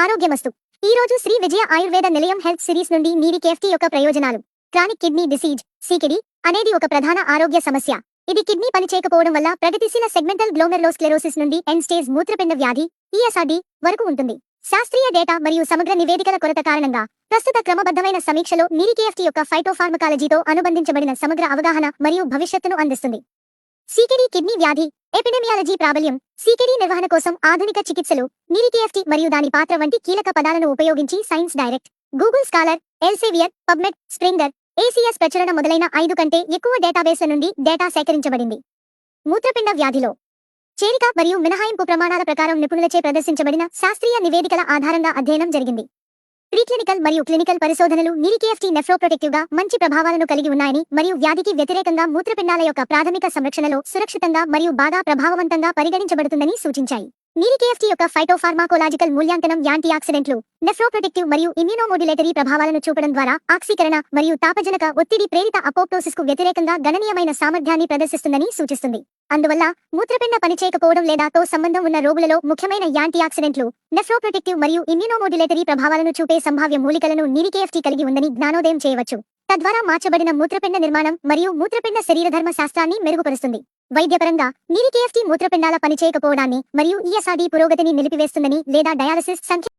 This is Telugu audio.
ఆరోగ్యమస్తు. ఈ రోజు శ్రీ విజయ ఆయుర్వేద నిలయం హెల్త్ సిరీస్ నుండి నీరి కేఫ్టీ యొక్క ప్రయోజనాలు. క్రానిక్ కిడ్నీ డిసీజ్ సీకిడి అనేది ఒక ప్రధాన ఆరోగ్య సమస్య. ఇది కిడ్నీ పనిచేయకపోవడం వల్ల ప్రగతిశీల సెగ్మెంటల్ గ్లోమెర్లోస్క్లెరోసిస్ నుండి ఎండ్ స్టేజ్ మూత్రపిండ వ్యాధి ఈఎస్ఆర్డి వరకు ఉంటుంది. శాస్త్రీయ డేటా మరియు సమగ్ర నివేదికల కొరత కారణంగా ప్రస్తుత క్రమబద్ధమైన సమీక్షలో నీరికేఎఫ్టీ యొక్క ఫైటోఫార్మకాలజీతో అనుబంధించబడిన సమగ్ర అవగాహన మరియు భవిష్యత్తును అందిస్తుంది. సీకెడీ కిడ్నీ వ్యాధి ఎపిడెమియాలజీ ప్రాబల్యం సీకెడీ నిర్వహణ కోసం ఆధునిక చికిత్సలు నిరికేఎఫ్టి మరియు దాని పాత్ర వంటి కీలక పదాలను ఉపయోగించి Science Direct Google Scholar Elsevier PubMed Springer ACS ప్రచురణ మొదలైన ఐదు కంటే ఎక్కువ డేటాబేస్ల నుండి డేటా సేకరించబడింది. మూత్రపిండ వ్యాధిలో చేరిక మరియు మినహాయింపు ప్రమాణాల ప్రకారం నిపుణులచే ప్రదర్శించబడిన శాస్త్రీయ నివేదికల ఆధారంగా అధ్యయనం జరిగింది. ప్రీక్లినికల్ మరియు క్లినికల్ పరిశోధనలు నిరికేఎఫ్టీ నెఫ్రోప్రొటెక్టివ్గా మంచి ప్రభావాలను కలిగి ఉన్నాయని మరియు వ్యాధికి వ్యతిరేకంగా మూత్రపిండాల యొక్క ప్రాథమిక సంరక్షణలో సురక్షితంగా మరియు బాగా ప్రభావవంతంగా పరిగణించబడుతుందని సూచించాయి. నీరికేఎఫ్టీ యొక్క ఫైటోఫార్మాకోలాజికల్ మూల్యాంకనం యాంటీ ఆక్సిడెంట్లు నెఫ్రోప్రొటెక్టివ్ మరియు ఇమ్యూనోమోడ్యులేటరీ ప్రభావాలను చూపడం ద్వారా ఆక్సీకరణ మరియు తాపజనక ఒత్తిడి ప్రేరిత అపోప్టోసిస్కు వ్యతిరేకంగా గణనీయమైన సామర్థ్యాన్ని ప్రదర్శిస్తుందని సూచిస్తుంది. అందువల్ల మూత్రపిండ పనిచేయకపోవడం లేదా తో సంబంధం ఉన్న రోగులలో ముఖ్యమైన యాంటీ ఆక్సిడెంట్లు నెఫ్రోప్రొటెక్టివ్ మరియు ఇమ్యూనోమోడ్యులేటరీ ప్రభావాలను చూపే సంభావ్య మూలికలను నీరికేఎఫ్టీ కలిగి ఉందని జ్ఞానోదయం చేయవచ్చు. తద్వారా మార్చబడిన మూత్రపిండ నిర్మాణం మరియు మూత్రపిండ శరీరధర్మ శాస్త్రాన్ని మెరుగుపరుస్తుంది. వైద్యపరంగా నీరికేఎఫ్టీ మూత్రపిండాల పనిచేయకపోవడాన్ని మరియు ఈఎస్ఆర్డీ పురోగతిని నిలిపివేస్తుందని లేదా డయాలసిస్ సంఖ్య